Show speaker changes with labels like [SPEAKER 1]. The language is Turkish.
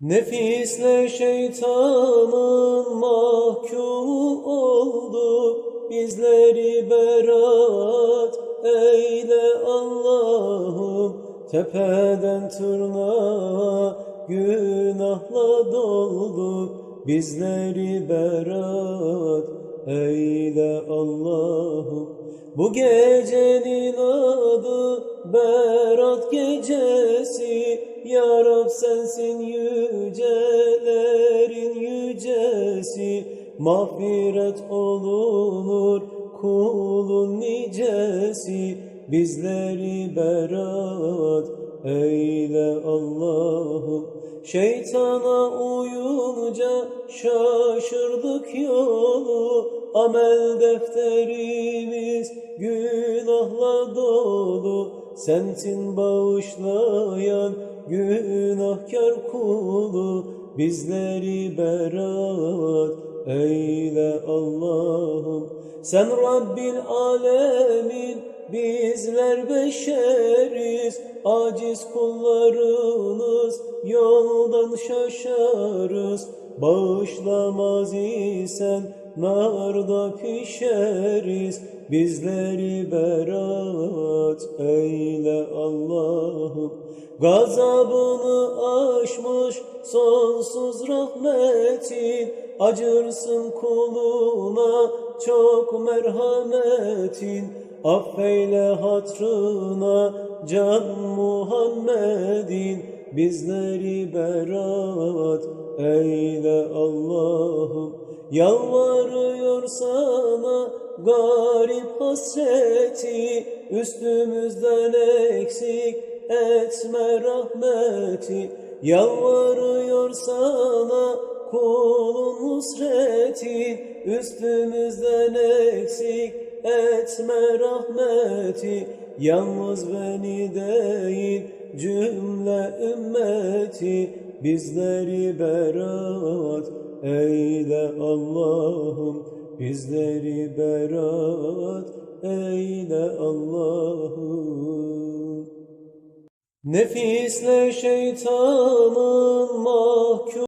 [SPEAKER 1] Nefisle şeytanın mahkumu olduk, bizleri berat eyle Allah'ım. Tepeden tırnağa günahla dolduk, bizleri berat eyle Allah'ım. Bu gecenin adı Berat gecesi. Ya Rab sensin yücelerin yücesi. Mağfiret olunur kulun nicesi. Bizleri berat eyle Allah'ım. Şeytana uyunca şaşırdık yolu. Amel defterimiz Sensin bağışlayan günahkar kulu Bizleri berat eyle Allah'ım. Sen Rabbil alemin bizler beşeriz. Aciz kullarınız yoldan şaşarız. Bağışlamaz isen narda pişeriz Bizleri berat eyle Allah'ım. Gazabını aşmış sonsuz rahmetin Acırsın kuluna çok merhametin. Affeyle hatrına can Muhammedin Bizleri berat eyle Allah'ım Yalvarıyor sana garip hasreti Üstümüzden eksik etme rahmeti. Yalvarıyor sana kulun nusreti Üstümüzden eksik etme rahmeti. Yalnız beni değil cümle ümmeti Bizleri berat eyle Allah'ım. Bizleri berat eyle Allah'ım. Nefisle şeytanın mahkum